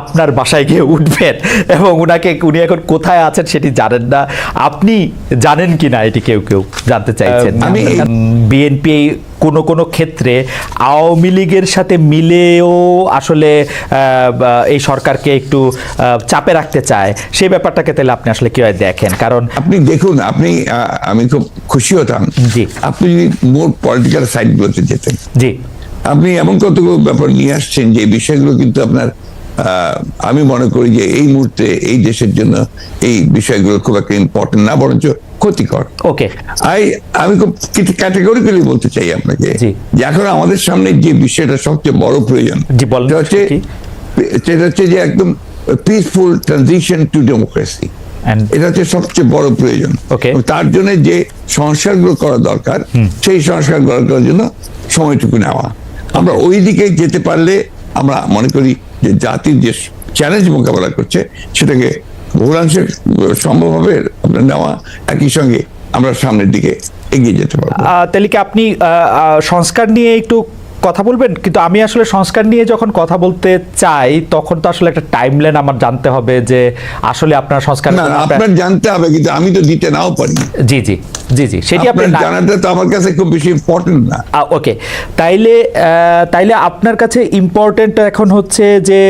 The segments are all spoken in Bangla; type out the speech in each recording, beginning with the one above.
আপনার বাসায় গিয়ে উঠবেন এবং উনাকে উনি এখন কোথায় আছেন সেটি জানেন না। আপনি জানেন কি না এটি কেউ কেউ জানতে চাইছেন? আমি বিএনপি কোনো কোনো ক্ষেত্রে আওয়ামী লীগের সাথে মিলেও আসলে এই সরকারকে একটু চাপে রাখতে চায়। সেই ব্যাপারটাকে তাহলে আপনি আসলে কীভাবে দেখেন? কারণ আপনি দেখুন আপনি আমি খুব খুশি হতাম। জি। আপনি যদি মোর পলিটিক্যাল সাইডগুলোতে যেতেন। জি। আপনি এমন কতগুলো ব্যাপার নিয়ে আসছেন যে বিষয়গুলো কিন্তু আপনার আমি মনে করি যে এই মুহূর্তে এই দেশের জন্য এই বিষয়গুলো খুব একটা ইম্পর্টেন্ট না বরঞ্চ ক্ষতিকর। ওকে আই আমি খুব কিছু ক্যাটেগরিক্যালি বলতে চাই আপনাকে যে এখন আমাদের সামনে যে বিষয়টা সবচেয়ে বড় প্রয়োজন সেটা হচ্ছে সেটা হচ্ছে যে একদম পিসফুল ট্রানজিশন টু ডেমোক্রেসি এটা হচ্ছে সবচেয়ে বড় প্রয়োজন. তার জন্য যে সংস্কারগুলো করা দরকার সেই সংস্কার করার জন্য সময়টুকু নেওয়া। আমরা ওই দিকে যেতে পারলে আমরা মনে করি যে জাতির যে চ্যালেঞ্জ মোকাবেলা করছে, সেটাকে বহুলাংশে সম্ভব হবে আপনার নেওয়া একই সঙ্গে আমরা সামনের দিকে এগিয়ে যেতে পারব। তাহলে কি আপনি সংস্কার নিয়ে একটু কথা বলবেন? কিন্তু আমি আসলে সংস্কার নিয়ে যখন কথা বলতে চাই তখন তো আসলে একটা টাইম টাইমলাইন আমার জানতে হবে যে আসলে আপনার সংস্কার আপনার জানতে হবে কিন্তু আমি তো দিতে নাও পারি। জি জি জি জি সেটি আপনার জানাটা তো আমার কাছে খুব বেশি ইম্পর্টেন্ট না। ওকে তাইলে তাইলে আপনার কাছে ইম্পর্টেন্ট এখন হচ্ছে যে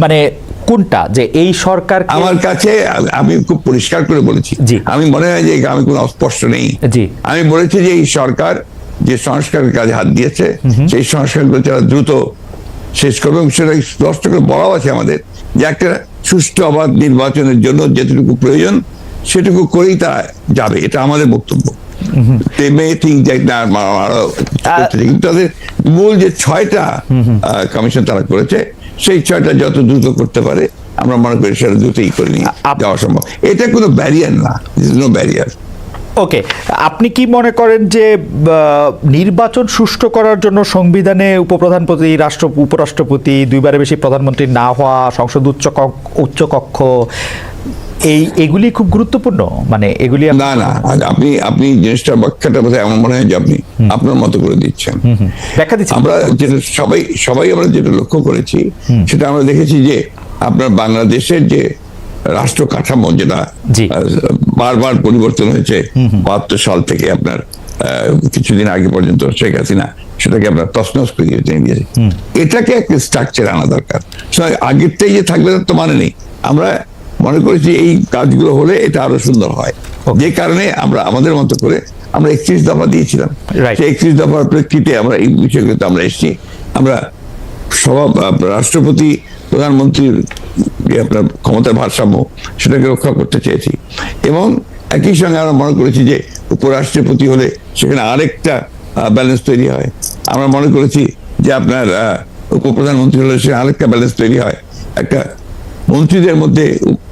মানে কোনটা? যে এই সরকার আমার কাছে আমি- খুব পরিষ্কার করে বলেছি। জি। আমি মনে হয় যে আমি কোনো অস্পষ্ট নেই। জি। আমি বলেছি যে এই সরকার যে সংস্কারের কাজে হাত দিয়েছে সেই সংস্কারগুলো তারা দ্রুত শেষ করবে এবং সেটা স্পষ্ট করে বলাও আছে আমাদের যে একটা সুষ্ঠু অবাধ নির্বাচনের জন্য যেটুকু প্রয়োজন সেটুকু করেই তা যাবে এটা আমাদের বক্তব্য। তাদের মূল যে ছয়টা কমিশন তারা করেছে সেই ছয়টা যত দ্রুত করতে পারে আমরা মনে করি সেটা দ্রুতই করে নিয়ে যাওয়া সম্ভব। এটা কোনো ব্যারিয়ার না নো ব্যারিয়ার ওকে আপনি কি মনে করেন যে নির্বাচন সুষ্ঠু করার জন্য সংবিধানে উপপ্রধানপতি রাষ্ট্র উপরাষ্ট্রপতি দুইবারের বেশি প্রধানমন্ত্রী না হওয়া সংসদ উচ্চ কক্ষ- উচ্চ কক্ষ এই এগুলি খুব গুরুত্বপূর্ণ? মানে এগুলি না না আপনি আপনি জিনিসটা ব্যাখ্যাটা বোধহয় এমন মনে হয় যে আপনি আপনার মতো করে দিচ্ছেন। ব্যাখ্যা দিচ্ছি আমরা যেটা সবাই সবাই আমরা যেটা লক্ষ্য করেছি সেটা আমরা দেখেছি যে আপনার বাংলাদেশের যে রাষ্ট্র কাঠামো যেটা বারবার পরিবর্তন হয়েছে বাহাত্তর সাল থেকে আপনার কিছুদিন আগে পর্যন্ত শেখ হাসিনা সেটাকে আপনার তসনস করে দিয়ে দিয়েছে। এটাকে একটা স্ট্রাকচার আনা দরকার। সুতরাং আগেরটাই যে থাকবে তার তো মানে নেই। আমরা মনে করেছি এই কাজগুলো হলে এটা আরও সুন্দর হয়। যে কারণে আমরা আমাদের মতো করে আমরা একত্রিশ দফা দিয়েছিলাম। সেই একত্রিশ দফার প্রেক্ষিতে আমরা এই বিষয়গুলোতে আমরা এসেছি। আমরা সভা রাষ্ট্রপতি প্রধানমন্ত্রীর যে আপনার ক্ষমতার ভারসাম্য সেটাকে রক্ষা করতে চেয়েছি। এবং একই সঙ্গে আমরা মনে করেছি যে উপরাষ্ট্রপতি হলে সেখানে আরেকটা ব্যালেন্স তৈরি হয়। আমরা মনে করেছি যে আপনার উপপ্রধানমন্ত্রী হলে সেখানে আরেকটা ব্যালেন্স তৈরি হয়। একটা মন্ত্রীদের মধ্যে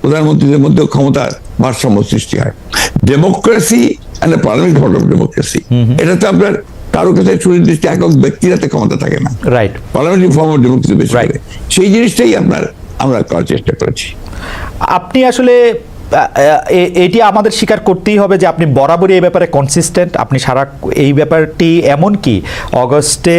প্রধানমন্ত্রীদের মধ্যে ক্ষমতার ভারসাম্য সৃষ্টি হয়। Democracy and parliament form of democracy এটা তো আপনার কারও কাছে সুনির্দিষ্ট একক ব্যক্তির হাতে ক্ষমতা থাকে না। Right parliamentary form of democracy বেশি করে। সেই জিনিসটাই আপনার আমরা করার চেষ্টা করেছি। আপনি আসলে এটি আমাদের স্বীকার করতেই হবে যে আপনি বরাবরই এই ব্যাপারে কনসিস্টেন্ট আপনি সারা এই ব্যাপারটি এমন কি অগস্টে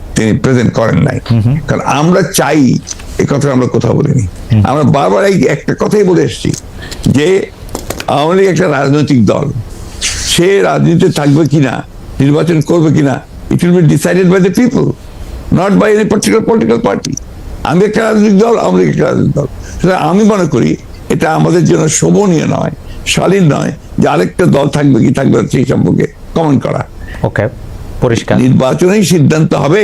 তিনি প্রেজেন্ট করেন নাই। কারণ আমরা চাই এই কথা আমরা কোথাও বলিনি। আমরা বারবার এই একটা কথাই বলে এসেছি যে আওয়ামী লীগ একটা রাজনৈতিক দল। সে রাজনীতিতে থাকবে কিনা নির্বাচন করবে কিনা it will be decided by the people not by any particular political party আমি একটা রাজনৈতিক দল আওয়ামী লীগ একটা রাজনৈতিক দল। সুতরাং আমি মনে করি এটা আমাদের জন্য শোভনীয় নয় শালীন নয় যে আরেকটা দল থাকবে কি থাকবে সেই সম্পর্কে কমেন্ট করা। ওকে পরিষ্কার। নির্বাচনেই সিদ্ধান্ত হবে।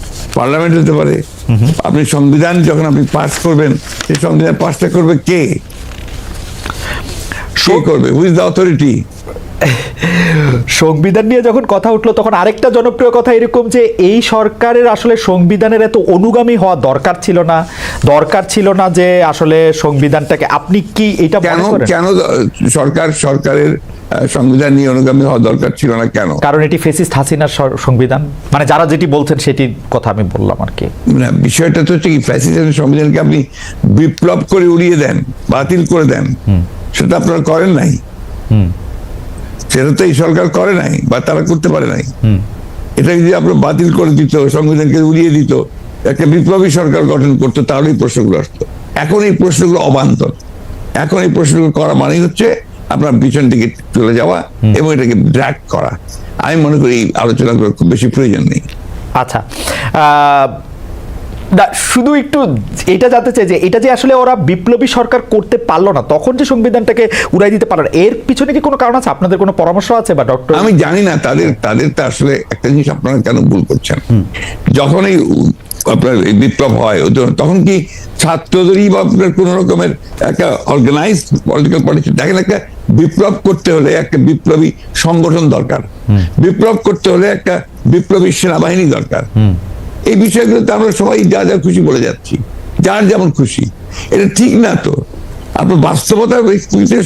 পার্লামেন্ট হতে পারে। আপনি সংবিধান যখন আপনি পাস করবেন সেই সংবিধান পাসটা করবে কে? শো করবে? হুইজ দ্য অথরিটি সংবিধান নিয়ে যখন কথা উঠল তখন আরেকটা জনপ্রিয় কথা এরকম যে এই সরকারের আসলে সংবিধানের এত অনুগামী হওয়া দরকার ছিল না। দরকার ছিল না যে আসলে সংবিধানটাকে আপনি কি এটা কেন কেন সরকার সরকারের সংবিধান নিয়ে অনুগামী হওয়া দরকার ছিল না কেন? কারণ এটি ফেসিস্ট হাসিনার সংবিধান। মানে যারা যেটি বলছেন সেটির কথা আমি বললাম আর কি। না বিষয়টা তো হচ্ছে কি ফ্যাসিস্টের সংবিধানকে আপনি বিপ্লব করে উড়িয়ে দেন বাতিল করে দেন। সেটা আপনারা করেন নাই। সেটা তো এই সরকার করে নাই, বা তারা করতে পারে নাই। এটা যদি আপনার বাতিল করে দিত, সংবিধানকে উড়িয়ে দিত, একটা বিপ্লবী সরকার গঠন করতো, তাহলে এই প্রশ্নগুলো আসতো। এখন এই প্রশ্নগুলো অবান্তর। এখন এই প্রশ্নগুলো করা মানেই হচ্ছে আপনার পিছন দিকে চলে যাওয়া এবং এটাকে ড্র্যাক করা। আমি মনে করি আলোচনাগুলো খুব বেশি প্রয়োজন নেই। আচ্ছা শুধু একটু এটা জানতে চাই যে এটা যে আসলে ওরা বিপ্লবী সরকার করতে পারল না তখন যে সংবিধানটাকে উড়াই দিতে পারল এর পিছনে কি কোনো কারণ আছে? আপনাদের কোনো পরামর্শ আছে বা ডক্টর আমি জানি না তাদের তাদের তো আসলে একটা জিনিস আপনারা কেন ভুল করছেন? যখন এই আপনার বিপ্লব হয় তখন কি ছাত্রদেরই বা আপনার কোন রকমের একটা অর্গানাইজ পলিটিক্যাল পার্টি দেখেন একটা বিপ্লব করতে হলে একটা বিপ্লবী সংগঠন দরকার। বিপ্লব করতে হলে একটা বিপ্লবী সেনাবাহিনী দরকার। এই বিষয়গুলোতে আমরা সবাই যা যা খুশি বলে যাচ্ছি। যার যেমন খুশি। এটা ঠিক না তো। আপনার বাস্তবতা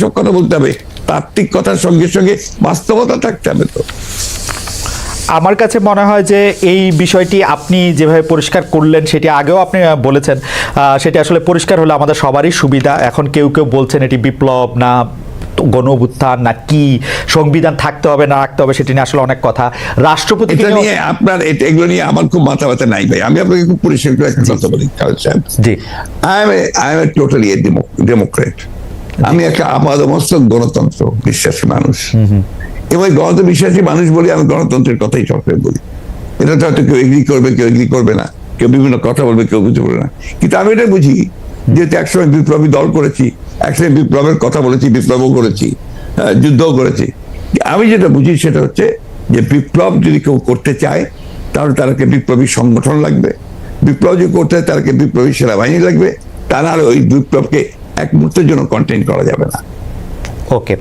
সব কথা বলতে হবে। তাত্ত্বিক কথার সঙ্গে সঙ্গে বাস্তবতা থাকতে হবে তো। আমার কাছে মনে হয় যে এই বিষয়টি আপনি যেভাবে পরিষ্কার করলেন, সেটি আগেও আপনি বলেছেন। সেটি আসলে পরিষ্কার হলে আমাদের সবারই সুবিধা। এখন কেউ কেউ বলছেন এটি বিপ্লব না। গণ না কি সংবিধান থাকতে হবে না রাখতে হবে সেটি নিয়ে আসলে অনেক কথা। রাষ্ট্রপতি নিয়ে আপনার এগুলো নিয়ে আমার খুব মাথা ব্যথা নাই ভাই। আমি আপনাকে খুব পরিষ্কার করে একটা কথা বলি জি। I am I am totally democrat আমি একটা আপাদমস্তক গণতন্ত্র বিশ্বাসী মানুষ। এবং গণতন্ত্র বিশ্বাসী মানুষ বলি আমি গণতন্ত্রের কথাই সবসময় বলি। এটা তো হয়তো কেউ এগ্রি করবে কেউ এগ্রি করবে না। কেউ বিভিন্ন কথা বলবে কেউ বুঝতে পারবে না। কিন্তু আমি এটা বুঝি যেহেতু একসময় বিপ্লবী দল করেছি একসময় বিপ্লবের কথা বলেছি বিপ্লবও করেছি আহ, যুদ্ধও করেছি। আমি যেটা বুঝি সেটা হচ্ছে যে বিপ্লব যদি কেউ করতে চায় তাহলে তাদেরকে বিপ্লবী সংগঠন লাগবে। বিপ্লব যদি করতে হয় তাদেরকে বিপ্লবী সেনাবাহিনী লাগবে। তা নাহলে ওই বিপ্লবকে এক মুহূর্তের জন্য কন্টেন্ট করা যাবে না। ওকে